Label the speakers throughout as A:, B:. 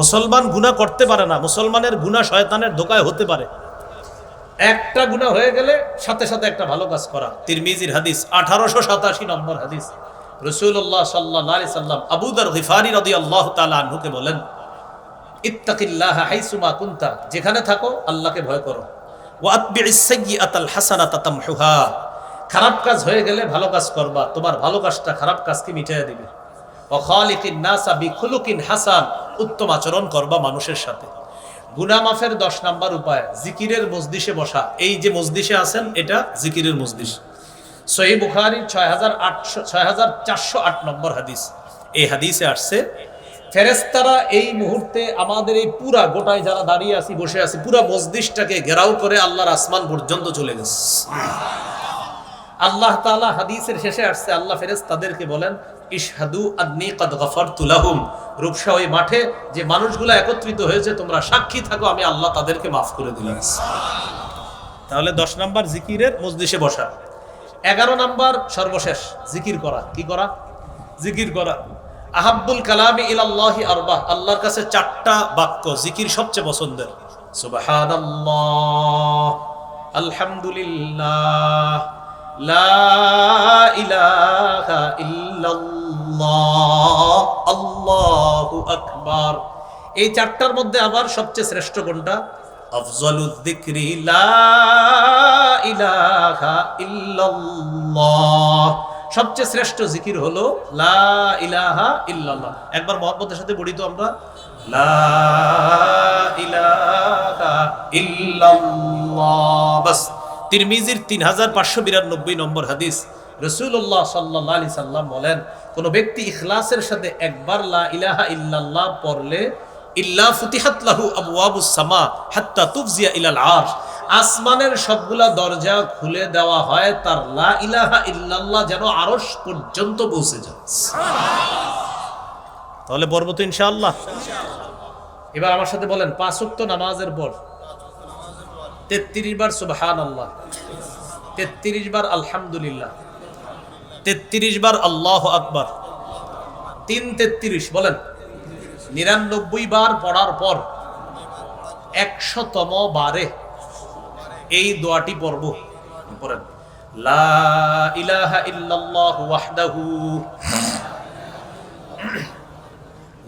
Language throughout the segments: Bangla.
A: মুসলমান গুণা করতে পারে না, মুসলমানের গুণা শয়তানের ধোকায় হতে পারে। একটা গুণা হয়ে গেলে সাথে সাথে একটা ভালো কাজ করা। তিরমিজির হাদিস, আঠারোশো সাতাশি নম্বর হাদিস। রসুল্লাহ সাল্লাহ আলি সাল্লাম আবুদার গিফারি রদি আল্লাহ তালা আনহুকে বলেন, ইত্তাকিল্লাহ হাইসুমা কুন্তা, যেখানে থাকো আল্লাহকে ভয় করো। ও আতবিআল হাসানা তাতামহুহা খারাপ কাজ হয়ে গেলে ভালো কাজ করবা, তোমার ভালো কাজটা খারাপ কাজকে মিটাইয়া দিবে। অখালিকিন নাসা বিখুলুকিন হাসান উত্তম আচরণ করবা মানুষের সাথে। গুনা মাফের দশ নাম্বার উপায়, জিকিরের মজদিসে বসা। এই যে মজদিসে আছেন, এটা জিকিরের মজদিস সহি বুখারি ছয় হাজার আটশো, ছয় হাজার চারশো আট নম্বর হাদিস। এই হাদিসে আসছে ফেরেস্তারা এই মুহূর্তে আমাদের এই পুরা গোটায় যারা দাঁড়িয়ে আছি, বসে আছি, পুরা মসজিদটাকে ঘেরাও করে আল্লাহর আসমান পর্যন্ত চলে গেছে। আল্লাহ তাআলা হাদিসের শেষে আসছে, আল্লাহ ফেরেজ তাদেরকে বলেন, ইশহাদু আদনি কদ গফারতু লাহুম। রূপসা ওই মাঠে যে মানুষগুলো একত্রিত হয়েছে, তোমরা সাক্ষী থাকো, আমি আল্লাহ তাদেরকে মাফ করে দিলাম। তাহলে দশ নম্বর জিকিরের মজলিসে বসা। এগারো নাম্বার সর্বশেষ, জিকির করা। কি করা? জিকির করা। আহাব্বুল কালামি ইলাল্লাহি আরবাহ। আল্লাহর কাছে চারটা বাক্য, জিকির সবচেয়ে পছন্দের। সুবহানাল্লাহ, আলহামদুলিল্লাহ। এই চারটার মধ্যে আবার সবচেয়ে শ্রেষ্ঠ কোনটা? আফজালুদ লা ইলাহা সবচেয়ে শ্রেষ্ঠ জিকির হলো লা ইলাহা একবার মোহাম্মদের সাথে পড়ি তো আমরা। লা ইলাহা ইল্লাল্লাহ। তিরমিজির তিন হাজার পাঁচশো বিরানব্বই নম্বর হাদিস। রসুল্লাহ সাল্লাহ আলি সাল্লাম বলেন, কোন ব্যক্তি ইখলাসের সাথে একবার লা ইলাহা ইল্লাল্লাহ পড়লে, ইল্লা সামা হাত্তা তুফজিয়া ইলাল আসমানের সবগুলা দরজা খুলে দেওয়া হয়, তার লা ইলাহা ইল্লাল্লাহ যেন আরশ পর্যন্ত পৌঁছে যায়। তাহলে পর্ব তো ইনশাআল্লাহ। এবার আমার সাথে বলেন, পাঁচ নামাজের পর তেত্রিশ বার সুবহান আল্লাহ তেত্রিশ বার আলহামদুলিল্লাহ, তেত্রিশ বার আল্লাহ আকবার, তিন তেত্রিশ বলেন, নিরানব্বই বার পড়ার পর একশতম বারে এই দোয়াটি পড়ব। পড়েন, লা ইল্লাল্লাহ ওয়াহদাহু,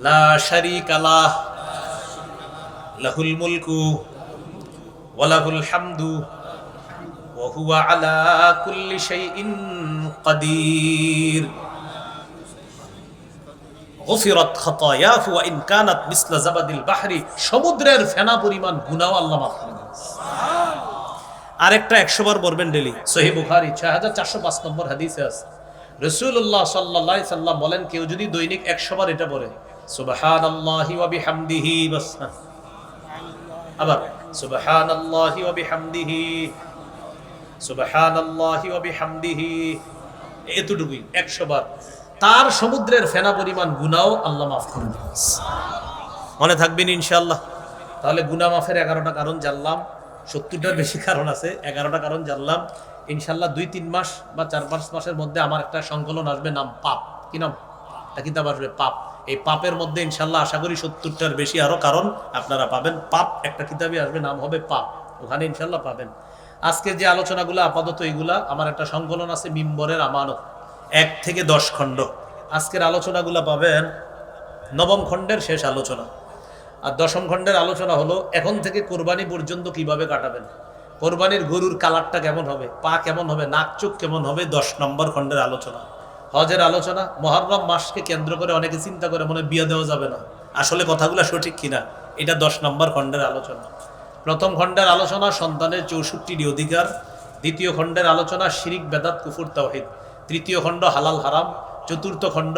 A: লা লাহুল মুলকু ওয়ালাহুল হামদু ওয়াহুয়া আলা কুল্লি সমুদ্রের ফেনা পরিমাণ গুনাহ আল্লাহ মাফ করে আরেকটা একশো বার বলবেন ডেলি, সহি বুখারি ছয় হাজার চারশো পাঁচ নম্বর হাদিসে আছে। রসুল্লাহ সাল্লাহ সাল্লাম বলেন, কেউ যদি দৈনিক একশো বার এটা পড়ে সুবাহান আল্লাহি ওয়াবি হামদিহি বাস হ্যাঁ। আবার সুবহানাল্লাহি ওয়া বিহামদিহি, সুবহানাল্লাহি ওয়া বিহামদিহি। এতটুকুই 100 বার। তার সমুদ্রের ফেনা পরিমাণ গুনাও আল্লাহ মাফ করে মনে থাকবেন ইনশাআল্লাহ। তাহলে গুনা মাফের 11টা কারণ জানলাম 70টার বেশি কারণ আছে 11টা কারণ জানলাম। ইনশাল্লাহ দুই, তিন মাস বা চার, পাঁচ মাসের মধ্যে আমার একটা সংকলন আসবে, নাম পাপ। কি নাম? একটা কিতাব আসবে, পাপ। এই পাপের মধ্যে ইনশাল্লাহ আশা করি সত্তরটার বেশি আরও, কারণ আপনারা পাবেন পাপ। একটা কিতাবে আসবে, নাম হবে পাপ। ওখানে ইনশাল্লাহ পাবেন। আজকের যে আলোচনাগুলো, আপাতত এইগুলা, আমার একটা সংকলন আছে মিম্বরের আমানত, এক থেকে দশ খণ্ড। আজকের আলোচনাগুলো পাবেন নবম খণ্ডের শেষ আলোচনা। আর দশম খণ্ডের আলোচনা হলো, এখন থেকে কোরবানি পর্যন্ত কীভাবে কাটাবেন? কোরবানির গরুর কালারটা কেমন হবে? পা কেমন হবে? নাক চোখ কেমন হবে? দশ নম্বর খণ্ডের আলোচনা। হজের আলোচনা মহরম মাসকে কেন্দ্র করে অনেকে চিন্তা করে মনে বিয়ে দেওয়া যাবে না। আসলে কথাগুলো সঠিক কিনা, এটা দশ নম্বর খণ্ডের আলোচনা। প্রথম খণ্ডের আলোচনা, সন্তানের চৌষট্টিটি অধিকার। দ্বিতীয় খণ্ডের আলোচনা, শিরিক, বেদাত, কুফুর, তাওহিদ। তৃতীয় খণ্ড, হালাল, হারাম। চতুর্থ খণ্ড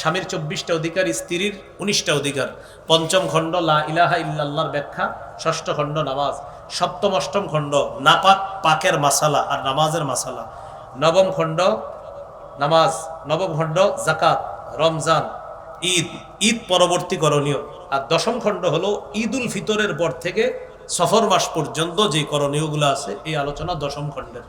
A: স্বামীর চব্বিশটা অধিকার, স্ত্রীর উনিশটা অধিকার। পঞ্চম খণ্ড, লা ইলাহা ইল্লাল্লাহর ব্যাখ্যা। ষষ্ঠ খণ্ড, নামাজ। সপ্তম, অষ্টম খণ্ড, নাপাক, পাকের মাসালা আর নামাজের মাসালা। নবম খণ্ড নামাজ, নবম খণ্ড জাকাত রমজান, ঈদ। ঈদ পরবর্তী করণীয়। আর দশম খণ্ড হলো ঈদ উল ফিতরের পর থেকে সফর মাস পর্যন্ত যে করণীয়গুলো আছে, এই আলোচনা দশম খণ্ডের।